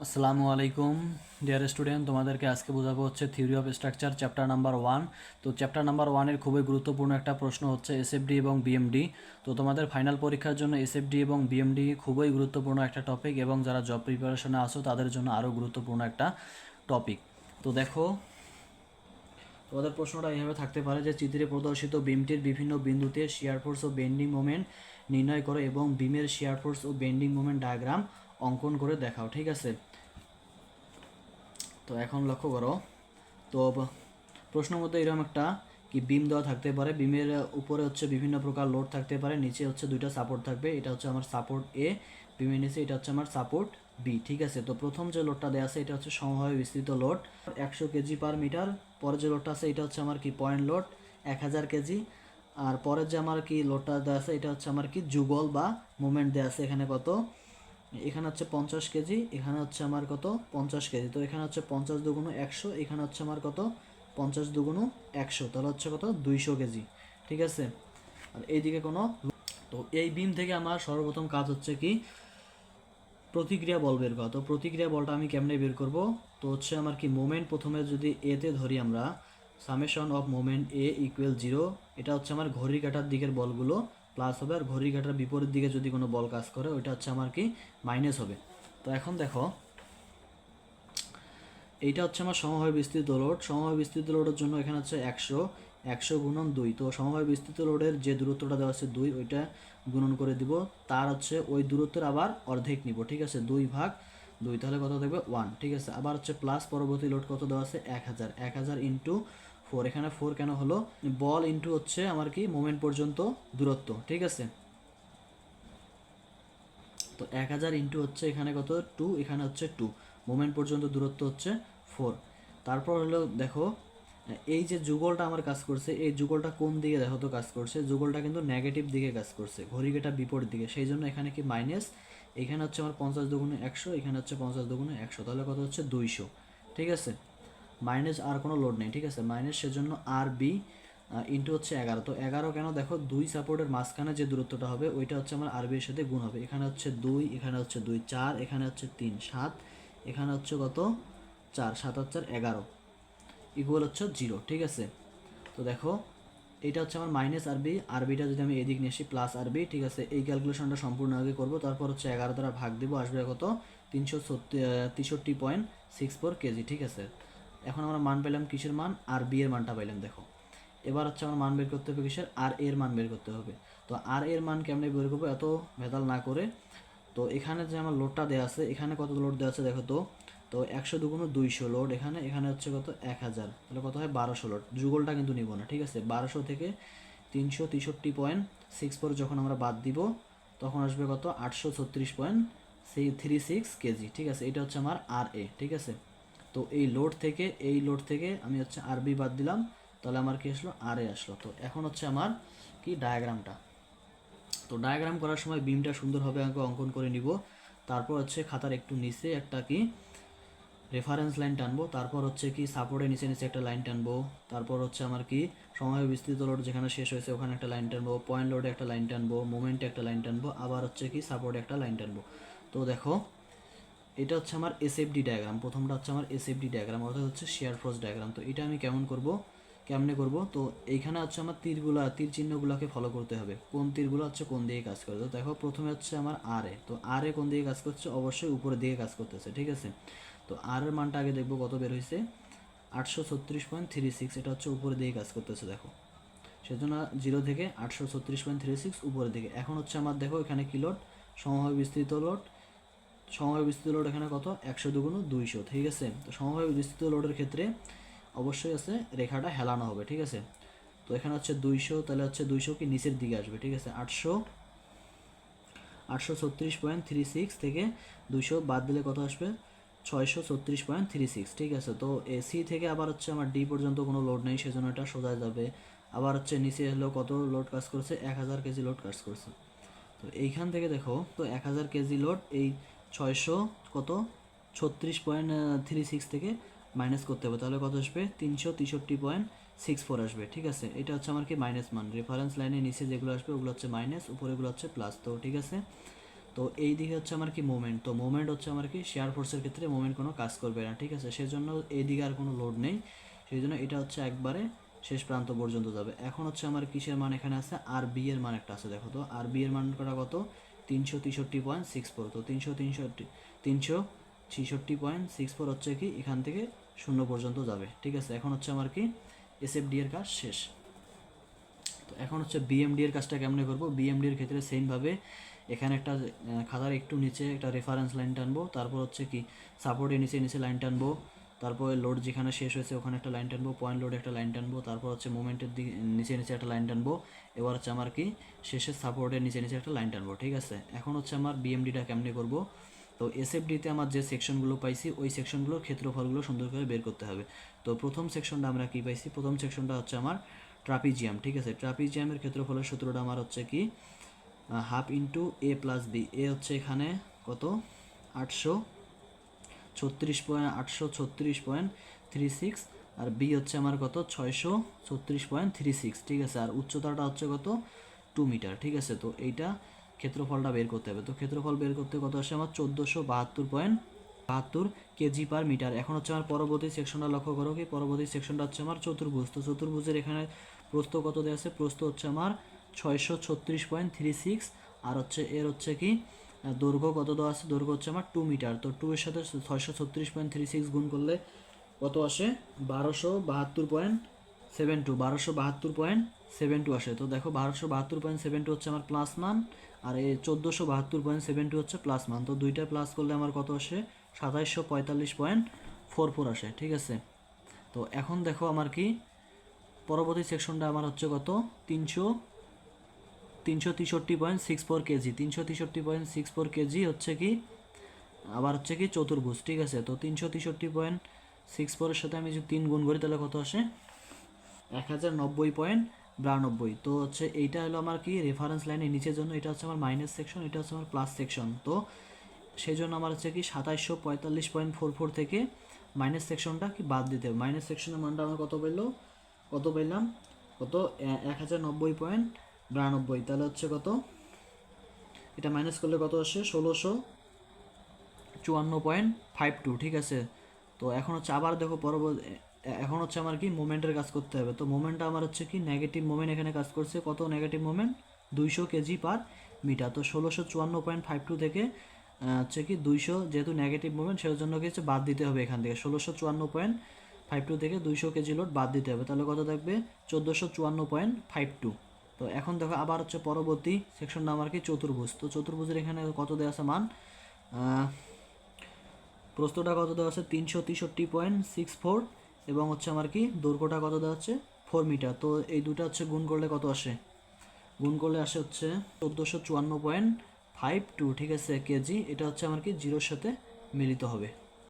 আসসালামু আলাইকুম dear student তোমাদেরকে আজকে বোঝাবো হচ্ছে theory of structure chapter number one তো চ্যাপ্টার নাম্বার ওয়ানের খুবই গুরুত্বপূর্ণ একটা প্রশ্ন হচ্ছে এসএফডি এবং বিএমডি তো তোমাদের ফাইনাল পরীক্ষার জন্য এসএফডি এবং বিএমডি খুবই গুরুত্বপূর্ণ একটা টপিক এবং যারা জব প্রিপারেশনে আসো তাদের জন্য আরও গুরুত্বপূর্ণ একটা টপিক তো দেখো, তোমাদের প্রশ্নটা এইভাবে থাকতে পারে যে চিত্রে প্রদর্শিত বিমটির বিভিন্ন বিন্দুতে শিয়ার ফোর্স ও বেন্ডিং মোমেন্ট নির্ণয় করো এবং বিমের শিয়ার ফোর্স ও বেন্ডিং মোমেন্ট ডায়াগ্রাম অঙ্কন করে দেখাও, ঠিক আছে? তো এখন লক্ষ্য করো, তো প্রশ্নের মধ্যে এরকম একটা কি বিম দেওয়া থাকতে পারে। বিমের উপরে হচ্ছে বিভিন্ন প্রকার লোড থাকতে পারে, নিচে হচ্ছে দুইটা সাপোর্ট থাকবে। এটা হচ্ছে আমার সাপোর্ট এ বিমের নিচে এটা হচ্ছে আমার সাপোর্ট বি ঠিক আছে? তো প্রথম যে লোডটা দেওয়া আছে, এটা হচ্ছে সমভাবে বিস্তৃত লোড। একশো কেজি পার মিটার, পরের যে লোডটা আছে, এটা হচ্ছে আমার কি পয়েন্ট লোড, এক হাজার কেজি। আর পরের যে আমার কি লোডটা দেওয়া আছে, এটা হচ্ছে আমার কি যুগল বা মুভমেন্ট দেওয়া আছে, এখানে কত? এখানে হচ্ছে পঞ্চাশ কেজি, এখানে হচ্ছে আমার কত? পঞ্চাশ কেজি। তো এখানে হচ্ছে পঞ্চাশ দুগুণ একশো, এখানে হচ্ছে আমার কত? পঞ্চাশ দুগুণ একশো। তাহলে হচ্ছে কত? দুইশো কেজি। ঠিক আছে? আর এইদিকে কোনো তো এই বিম থেকে আমার সর্বপ্রথম কাজ হচ্ছে কি? প্রতিক্রিয়া বল বের করা। তো প্রতিক্রিয়া বলটা আমি কেমনে বের করব? তো হচ্ছে আমার কি মোমেন্ট প্রথমে যদি এতে ধরি আমরা summation of moment A equal zero এটা হচ্ছে আমার ঘড়ি কাটার দিকের বলগুলো। প্লাস হবে আর ঘড়ির কাটার বিপরীত দিকে যদি কোনো বল কাজ করে, ওইটা হচ্ছে আমার কি মাইনাস হবে। তো এখন দেখো, এইটা হচ্ছে আমার সমভাবে বিস্তৃত লোড সমভাবে বিস্তৃত লোডের জন্য এখানে হচ্ছে একশো একশো গুণন দুই। তো সমভাবে বিস্তৃত লোডের যে দূরত্বটা দেওয়া আছে দুই, ওইটা গুণন করে দিব। তার হচ্ছে ওই দূরত্বের আবার অর্ধেক নিব, ঠিক আছে? দুই ভাগ দুই, তাহলে কত থাকবে? ওয়ান ঠিক আছে? আবার হচ্ছে প্লাস পরবর্তী লোড কত দেওয়া আছে? এক হাজার। এক হাজার ইন্টু ফোর এখানে ফোর কেন হলো? বল ইন্টু হচ্ছে আমার কি? মোমেন্ট পর্যন্ত দূরত্ব, ঠিক আছে? তো এক হাজার ইন্টু হচ্ছে এখানে কত? টু এখানে হচ্ছে টু মোমেন্ট পর্যন্ত দূরত্ব হচ্ছে ফোর তারপর হলো দেখো, এই যে যুগলটা আমার কাজ করছে, এই যুগলটা কোন দিকে দেখো তো কাজ করছে? যুগলটা কিন্তু নেগেটিভ দিকে কাজ করছে, ঘড়িকেটা বিপরীত দিকে। সেই জন্য এখানে কি মাইনাস এখানে হচ্ছে আমার পঞ্চাশ দুগুণে একশো, এখানে হচ্ছে পঞ্চাশ দুগুণে একশো। তাহলে কত হচ্ছে? দুইশো, ঠিক আছে? মাইনাস আর কোনো লোড নেই, ঠিক আছে? মাইনাস সেজন্য আর বি ইন্টু হচ্ছে এগারো। তো এগারো কেন? দেখো, দুই সাপোর্টের মাঝখানে যে দূরত্বটা হবে, ওইটা হচ্ছে আমার আরবি এর সাথে গুণ হবে। এখানে হচ্ছে দুই, এখানে হচ্ছে দুই, চার, এখানে হচ্ছে তিন, সাত, এখানে হচ্ছে কত? চার, সাত আর এগারো। ইকুয়াল হচ্ছে জিরো ঠিক আছে? তো দেখো, এটা হচ্ছে আমার মাইনাস আরবি আরবিটা যদি আমি এদিক নিয়ে আসি প্লাস আরবি ঠিক আছে? এই ক্যালকুলেশনটা সম্পূর্ণ আগে করব, তারপর হচ্ছে এগারো দ্বারা ভাগ দেবো, আসবে কত? তিনশো তেষট্টি পয়েন্ট সিক্স ফোর কেজি, ঠিক আছে? এখন আমরা মান পেলাম কিসের মান? আর বি এর মানটা পাইলাম, দেখো। এবার হচ্ছে আমার মান বের করতে হবে কিসের? আর এর মান বের করতে হবে। তো আর এর মান কেমনে বের করব এত ভেদাল না করে? তো এখানে যে আমার লোডটা দেওয়া আছে, এখানে কত লোড দেওয়া আছে দেখো তো? তো একশো দুগুণ দুইশো লোড এখানে এখানে হচ্ছে কত? এক হাজার। তাহলে কত হয়? বারোশো লোড যুগলটা কিন্তু নিব না, ঠিক আছে? বারোশো থেকে তিনশো তেষট্টি পয়েন্ট সিক্স ফোর যখন আমরা বাদ দিব, তখন আসবে কত? আটশো ছত্রিশ পয়েন্ট থ্রি সিক্স কেজি, ঠিক আছে? এটা হচ্ছে আমার আর এ ঠিক আছে? তো এই লোড থেকে, এই লোড থেকে আমি হচ্ছে আরবি বাদ দিলাম। তাহলে আমার কি আসলো? আর এ আসলো। তো এখন হচ্ছে আমার কি ডায়াগ্রামটা তো ডায়াগ্রাম করার সময় বিমটা সুন্দরভাবে আগে অঙ্কন করে নিব। তারপর হচ্ছে খাতার একটু নিচে একটা কি রেফারেন্স লাইন টানবো। তারপর হচ্ছে কি সাপোর্টের নিচে নিচে একটা লাইন টানবো। তারপর হচ্ছে আমার কি সময় বিস্তৃত লোড যেখানে শেষ হয়েছে ওখানে একটা লাইন টানবো। পয়েন্ট লোডে একটা লাইন টানবো। মোমেন্টে একটা লাইন টানবো। আবার হচ্ছে কি সাপোর্টে একটা লাইন টানবো। তো দেখো এটা হচ্ছে আমার এসএফডি ডায়াগ্রাম প্রথমটা হচ্ছে আমার এসএফডি ডায়াগ্রাম অর্থাৎ হচ্ছে শেয়ার ফোর্স ডায়াগ্রাম তো এটা আমি কেমন করব? কেমনে করব? তো এইখানে হচ্ছে আমার তীরগুলা, তীর চিহ্নগুলোকে ফলো করতে হবে। কোন তীরগুলো হচ্ছে কোন দিকে কাজ করে? তো দেখো, প্রথমে হচ্ছে আমার আর এ। তো আর এ কোন দিকে কাজ করছে? অবশ্যই উপরের দিকে কাজ করতেছে, ঠিক আছে? তো আর এর মানটা আগে দেখব কত বের হয়েছে? আটশো ছত্রিশ পয়েন্ট থ্রি সিক্স, এটা হচ্ছে উপরের দিকে কাজ করতেছে, দেখো। সেজন্য জিরো থেকে আটশো ছত্রিশ পয়েন্ট থ্রি সিক্স উপরের দিকে। এখন হচ্ছে আমার, দেখো, এখানে কি লোড সমভাবে বিস্তৃত লোড সমভাবে বিস্তৃত লোড এখানে কত? একশো দুগুণ দুইশো, ঠিক আছে? তো সমভাবে বিস্তৃত লোডের ক্ষেত্রে অবশ্যই আছে, রেখাটা হেলানো হবে, ঠিক আছে? তো এখানে হচ্ছে দুইশো, তাহলে হচ্ছে দুইশো কি নিচের দিকে আসবে, ঠিক আছে? আটশো আটশো ছত্রিশ পয়েন্ট থ্রি সিক্স থেকে দুইশো বাদ দিলে কত আসবে? ছয়শো ছত্রিশ পয়েন্ট থ্রি সিক্স ঠিক আছে? তো এসি থেকে আবার হচ্ছে আমার ডি পর্যন্ত কোনো লোড নেই, সেজন্য এটা সোজা যাবে। আবার হচ্ছে নিচে হলো কত লোড কাজ করছে? এক হাজার কেজি লোড কাজ করছে। তো এইখান থেকে দেখো, তো এক হাজার কেজি লোড এই ছয়শো কত? ছত্রিশ পয়েন্ট থ্রি সিক্স থেকে মাইনাস করতে হবে। তাহলে কত আসবে? তিনশো তেষট্টি পয়েন্ট সিক্স ফোর আসবে, ঠিক আছে? এটা হচ্ছে আমার কি মাইনাস মান? রেফারেন্স লাইনের নিচে যেগুলো আসবে, ওগুলো হচ্ছে মাইনাস উপরেগুলো হচ্ছে প্লাস তো ঠিক আছে? তো এই দিকে হচ্ছে আমার কি মোমেন্ট তো মোমেন্ট হচ্ছে আমার কি শেয়ার ফোর্সের ক্ষেত্রে মোমেন্ট কোনো কাজ করবে না, ঠিক আছে? সেজন্য এই দিকে আর কোনো লোড নেই। সেই জন্য এটা হচ্ছে একবারে শেষ প্রান্ত পর্যন্ত যাবে। এখন হচ্ছে আমার কিসের মান এখানে আছে? আর বি এর মান একটা আছে, দেখো তো। আর বি এর মান কত? তিনশো তেষট্টি পয়েন্ট সিক্স ফোর তো তিনশো তিনষট্টি তিনশো ছিষট্টি পয়েন্ট সিক্স ফোর হচ্ছে কি, এখান থেকে শূন্য পর্যন্ত যাবে। ঠিক আছে, এখন হচ্ছে আমার কি এসএফডি এর কাজ শেষ। তো এখন হচ্ছে বিএমডি এর কাজটা কেমনে করব? বিএমডি এর ক্ষেত্রে সেমভাবে এখানে একটা খাতার একটু নিচে একটা রেফারেন্স লাইন টানবো, তারপর হচ্ছে কি সাপোর্টের নিচে নিচে লাইন টানবো। তারপরে লোড যেখানে শেষ হয়েছে, ওখানে একটা লাইন টানবো পয়েন্ট লোড একটা লাইন টানবো, তারপর হচ্ছে মোমেন্টের দিকে নিচে নিচে একটা লাইন টানবো, এবার হচ্ছে আমার কি শেষের সাপোর্টের নিচে নিচে একটা লাইন টানবো, ঠিক আছে? এখন হচ্ছে আমার বিএমডিটা কেমনে করব? তো এসএফডিতে আমার যে সেকশনগুলো পাইছি, ওই সেকশনগুলোর ক্ষেত্রফলগুলো সুন্দর করে বের করতে হবে। তো প্রথম সেকশনটা আমরা কী পাইছি? প্রথম সেকশনটা হচ্ছে আমার ট্রাপিজিয়াম ঠিক আছে? ট্রাপিজিয়ামের ক্ষেত্রফলের সূত্রটা আমার হচ্ছে কি half into A plus B A হচ্ছে এখানে কত? আটশো ছত্রিশ পয়েন্ট আটশো ছত্রিশ পয়েন্ট থ্রি সিক্স আর বি হচ্ছে আমার কত? ছয়শো ছত্রিশ পয়েন্ট থ্রি সিক্স, ঠিক আছে? আর উচ্চতাটা হচ্ছে কত? টু মিটার, ঠিক আছে? তো এইটা ক্ষেত্রফলটা বের করতে হবে। তো ক্ষেত্রফল বের করতে কত আসে? আমার চোদ্দোশো বাহাত্তর পয়েন্ট বাহাত্তর কেজি পার মিটার। এখন হচ্ছে আমার পরবর্তী সেকশনটা লক্ষ্য করো কি? পরবর্তী সেকশনটা হচ্ছে আমার চতুর্ভুজ। তো চতুর্ভুজের এখানে প্রস্থ কত দেওয়া আছে? প্রস্থ হচ্ছে আমার ছয়শো ছত্রিশ পয়েন্ট থ্রি সিক্স আর হচ্ছে এর হচ্ছে কি? দৈর্ঘ্য কত দেওয়া আছে? দৈর্ঘ্য হচ্ছে আমার টু মিটার তো টু এর সাথে ছয়শো ছত্রিশ পয়েন্ট থ্রি সিক্স গুণ করলে কত আসে? বারোশো বাহাত্তর পয়েন্ট সেভেন টু বারোশো বাহাত্তর পয়েন্ট সেভেন টু আসে। তো দেখো বারোশো বাহাত্তর পয়েন্ট সেভেন টু হচ্ছে আমার প্লাস মান, আর এই চোদ্দোশো বাহাত্তর পয়েন্ট সেভেন টু হচ্ছে প্লাস মান। তো দুইটা প্লাস করলে আমার কত আসে? সাতাইশশো পঁয়তাল্লিশ পয়েন্ট ফোর ফোর আসে। ঠিক আছে? তো এখন দেখো আমার কি? পরবর্তী সেকশনটা আমার হচ্ছে কত? তিনশো তিনশো তেষট্টি পয়েন্ট সিক্স ফোর কেজি। তিনশো তেষট্টি পয়েন্ট সিক্স ফোর কেজি হচ্ছে কি? আবার হচ্ছে কি চতুর্ভুজ, ঠিক আছে? তো তিনশো তেষট্টি পয়েন্ট সিক্স ফোরের সাথে আমি যদি তিন গুণ করি তাহলে কত আসে? এক হাজার নব্বই পয়েন্ট বিরানব্বই তো হচ্ছে এইটা হলো আমার কি রেফারেন্স লাইনের নিচের জন্য। এটা হচ্ছে আমার মাইনাস সেকশন এটা হচ্ছে আমার প্লাস সেকশন তো সেই জন্য আমার হচ্ছে কি সাতাইশশো পঁয়তাল্লিশ পয়েন্ট ফোর ফোর থেকে মাইনাস সেকশনটা কি বাদ দিতে হবে। মাইনাস সেকশনের মানটা আমার কত পেল কত পেলাম কত? এক হাজার নব্বই পয়েন্ট বিরানব্বই তাহলে হচ্ছে কত? এটা মাইনাস করলে কত আসে? ষোলোশো চুয়ান্ন পয়েন্ট ফাইভ টু ঠিক আছে? তো এখন হচ্ছে আবার দেখো পরবর্তী এখন হচ্ছে আমার কি মোমেন্টের কাজ করতে হবে। তো মোমেন্টটা আমার হচ্ছে কি নেগেটিভ মোমেন্ট এখানে কাজ করছে। কত নেগেটিভ মোমেন্ট দুইশো কেজি পার মিটার তো ষোলোশো চুয়ান্ন পয়েন্ট ফাইভ টু থেকে হচ্ছে কি দুইশো যেহেতু নেগেটিভ মোমেন্ট সেই জন্য কি হচ্ছে বাদ দিতে হবে এখান থেকে। ষোলোশো চুয়ান্ন পয়েন্ট ফাইভ টু থেকে দুইশো কেজি লোড বাদ দিতে হবে। তাহলে কত থাকবে? চোদ্দোশো চুয়ান্ন পয়েন্ট ফাইভ টু তো এখন দেখো আবার হচ্ছে পরবর্তী সেকশনটা আমার কি? চতুর্ভুজ। তো চতুর্ভুজের এখানে কত দেওয়া আছে মান? প্রস্তটা কত দেওয়া আছে? তিনশো তেষট্টি পয়েন্ট সিক্স ফোর এবং হচ্ছে আমার কি? দৈর্ঘ্যটা কত দেওয়া হচ্ছে ফোর মিটার তো এই দুটো হচ্ছে গুণ করলে কত আসে? গুণ করলে আসে হচ্ছে চোদ্দোশো চুয়ান্ন পয়েন্ট ফাইভ টু, ঠিক আছে, কেজি। এটা হচ্ছে আমার কি? জিরোর সাথে মিলিত হবে।